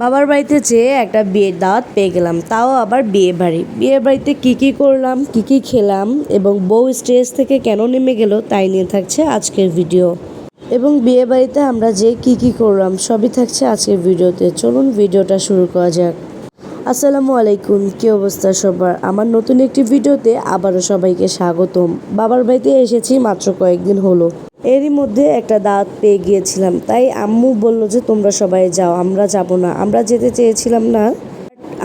বাবার বাড়িতে যেয়ে একটা বিয়ের দাওয়াত পেয়ে গেলাম, তাও আবার বিয়ে বাড়ি। বিয়ে বাড়িতে কী কী করলাম, কী কী খেলাম এবং বউ স্টেজ থেকে কেন নেমে গেল তাই নিয়ে থাকছে আজকের ভিডিও। এবং বিয়ে বাড়িতে আমরা যে কী কী করলাম সবই থাকছে আজকের ভিডিওতে। চলুন ভিডিওটা শুরু করা যাক। আসসালামু আলাইকুম, কি অবস্থা সবার? আমার নতুন একটি ভিডিওতে আবারও সবাইকে স্বাগতম। বাবার বাড়িতে এসেছি মাত্র কয়েকদিন হলো। এরই মধ্যে একটা দাঁত পেয়ে গিয়েছিলাম। তাই আম্মু বলল যে, তোমরা সবাই যাও, আমরা যাব না। আমরা যেতে চেয়েছিলাম না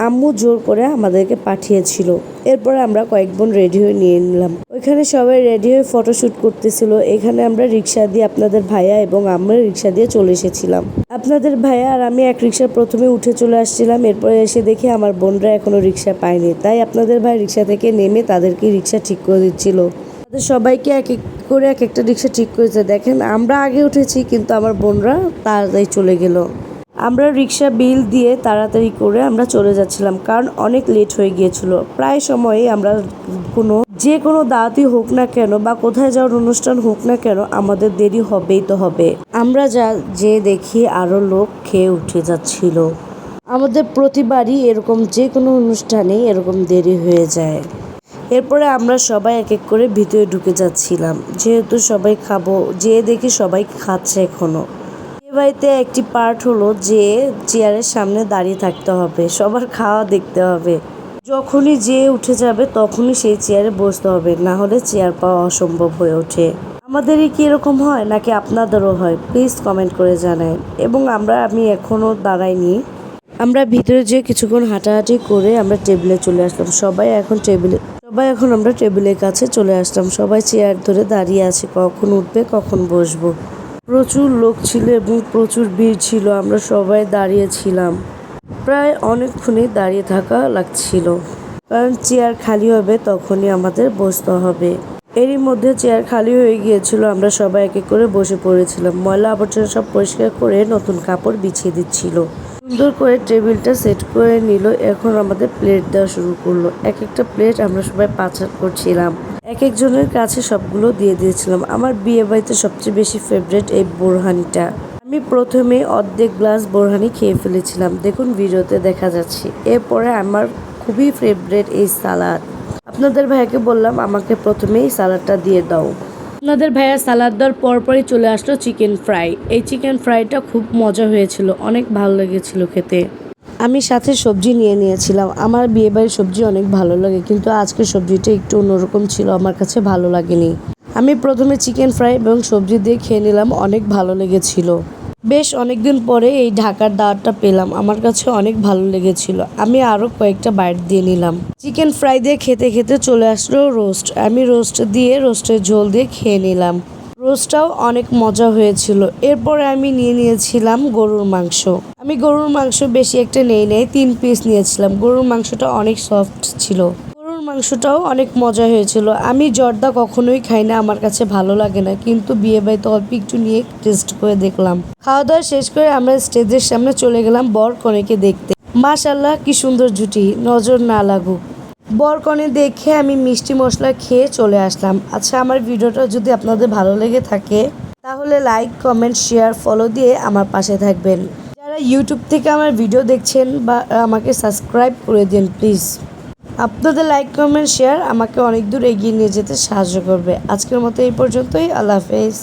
আম্মু জোর করে আমাদেরকে পাঠিয়েছিল। এরপরে আমরা কয়েক বোন রেডি হয়ে নিয়ে নিলাম। ওইখানে সবাই রেডি হয়ে ফটোশ্যুট করতেছিল। এখানে আমরা রিক্সা দিয়ে আপনাদের ভাইয়া এবং আমরা রিক্সা দিয়ে চলে এসেছিলাম। আপনাদের ভাইয়া আর আমি এক রিক্সা প্রথমে উঠে চলে আসছিলাম। এরপরে এসে দেখি আমার বোনরা এখনও রিক্সা পায়নি। তাই আপনাদের ভাই রিক্সা থেকে নেমে তাদেরকে রিক্সা ঠিক করে দিচ্ছিল। তাদের সবাইকে এক এক করে এক একটা রিক্সা ঠিক করেছে। দেখেন, আমরা আগে উঠেছি, কিন্তু আমার বোনরা তাড়াতাড়ি চলে গেল। আমরা রিক্সা, বিল দিয়ে তাড়াতাড়ি করে আমরা চলে যাচ্ছিলাম, কারণ অনেক লেট হয়ে গিয়েছিল। প্রায় সময়ে আমরা কোনো, যে কোনো দাওয়াতি হোক না কেন বা কোথায় যাওয়ার অনুষ্ঠান হোক না কেন আমাদের দেরি হবেই তো হবে। আমরা যা, যে দেখি আরও লোক খেয়ে উঠে যাচ্ছিল। আমাদের প্রতিবারই এরকম যে কোনো অনুষ্ঠানে এরকম দেরি হয়ে যায়। এরপরে আমরা সবাই এক এক করে ভিতরে ঢুকে যাচ্ছিলাম। যেহেতু সবাই খাব যেয়ে দেখি সবাই খাচ্ছে এখনও। এ বাড়িতে একটি পার্ট হলো যে চেয়ারের সামনে দাঁড়িয়ে থাকতে হবে, সবার খাওয়া দেখতে হবে। যখনই যে উঠে যাবে তখনই সেই চেয়ারে বসতে হবে, না হলে চেয়ার পাওয়া অসম্ভব হয়ে ওঠে। আমাদেরই কি এরকম হয় নাকি আপনাদেরও হয়? প্লিজ কমেন্ট করে জানান এবং আমরা, আমি এখনও দাঁড়াইনি। আমরা ভিতরে যে কিছুক্ষণ হাঁটাহাঁটি করে আমরা টেবিলে চলে আসলাম। সবাই এখন টেবিলে, সবাই এখন আমরা টেবিলের কাছে চলে আসলাম। সবাই চেয়ার ধরে দাঁড়িয়ে আছে, কখন উঠবে, কখন বসবো। প্রচুর লোক ছিল এবং প্রচুর ভিড় ছিল, আমরা সবাই দাঁড়িয়ে ছিলাম। প্রায় অনেকক্ষণই দাঁড়িয়ে থাকা লাগছিল। কারণ চেয়ার খালি হবে, তখনই আমাদের বসতে হবে। এরই মধ্যে চেয়ার খালি হয়ে গিয়েছিল, আমরা সবাই এক এক করে বসে পড়েছিলাম। ময়লা আবর্জনা সব পরিষ্কার করে নতুন কাপড় বিছিয়ে দিচ্ছিল। সুন্দর করে টেবিলটা সেট করে নিল, এখন আমাদের প্লেট দেওয়া শুরু করল। এক একটা প্লেট আমরা সবাই পাচার করছিলাম। এক একজনের কাছে সবগুলো দিয়ে দিয়েছিলাম। আমার বিয়ে বাড়িতে সবচেয়ে বেশি ফেভারেট এই বোরহানিটা। আমি প্রথমে অর্ধেক গ্লাস বোরহানি খেয়ে ফেলেছিলাম। দেখুন ভিডিওতে দেখা যাচ্ছে। এরপরে আমার খুবই ফেভারেট এই সালাদ। আপনাদের ভাইয়াকে বললাম, আমাকে প্রথমে এই সালাদটা দিয়ে দাও। আপনাদের ভাইয়া সালাদ দেওয়ার পরপরই চলে আসলো চিকেন ফ্রাই এই চিকেন ফ্রাইটা খুব মজা হয়েছিল। অনেক ভালো লেগেছিল খেতে। আমি সাথে সবজি নিয়ে নিয়েছিলাম। আমার বিয়েবাড়ির সবজি অনেক ভালো লাগে, কিন্তু আজকের সবজিটা একটু অন্যরকম ছিল, আমার কাছে ভালো লাগেনি। আমি প্রথমে চিকেন ফ্রাই এবং সবজি দিয়ে খেয়ে নিলাম, অনেক ভালো লেগেছিল। বেশ অনেকদিন পরে এই ঢাকার দাওয়াতটা পেলাম, আমার কাছে অনেক ভালো লেগেছিল। আমি আরও কয়েকটা বাইট দিয়ে নিলাম। চিকেন ফ্রাই দিয়ে খেতে খেতে চলে আসলো রোস্ট। আমি রোস্ট দিয়ে, রোস্টের ঝোল দিয়ে খেয়ে নিলাম। রোস্টটাও অনেক মজা হয়েছিল। এরপরে আমি নিয়ে নিয়েছিলাম গরুর মাংস। আমি গরুর মাংস বেশি একটা নেই নেই, তিন পিস নিয়েছিলাম। গরুর মাংসটা অনেক সফট ছিল। গরুর মাংসটাও অনেক মজা হয়েছিল। আমি জর্দা কখনোই খাই না, আমার কাছে ভালো লাগে না। কিন্তু বিয়ে বাড়িতে অল্প একটু নিয়ে টেস্ট করে দেখলাম। খাওয়া দাওয়া শেষ করে আমরা স্টেজের সামনে চলে গেলাম বর কনেকে দেখতে। মাশাল্লাহ কি সুন্দর জুটি। নজর না লাগুক। বরকনে দেখে আমি মিষ্টি মশলা খেয়ে চলে আসলাম। আচ্ছা আমার ভিডিওটা যদি আপনাদের ভালো লেগে থাকে, তাহলে লাইক কমেন্ট শেয়ার ফলো দিয়ে আমার পাশে থাকবেন। যারা ইউটিউব থেকে আমার ভিডিও দেখছেন বা আমাকে সাবস্ক্রাইব করে দিন প্লিজ আপনাদের লাইক কমেন্ট শেয়ার আমাকে অনেক দূর এগিয়ে নিয়ে যেতে সাহায্য করবে। আজকের মতো এই পর্যন্তই। আল্লাহ হাফেজ।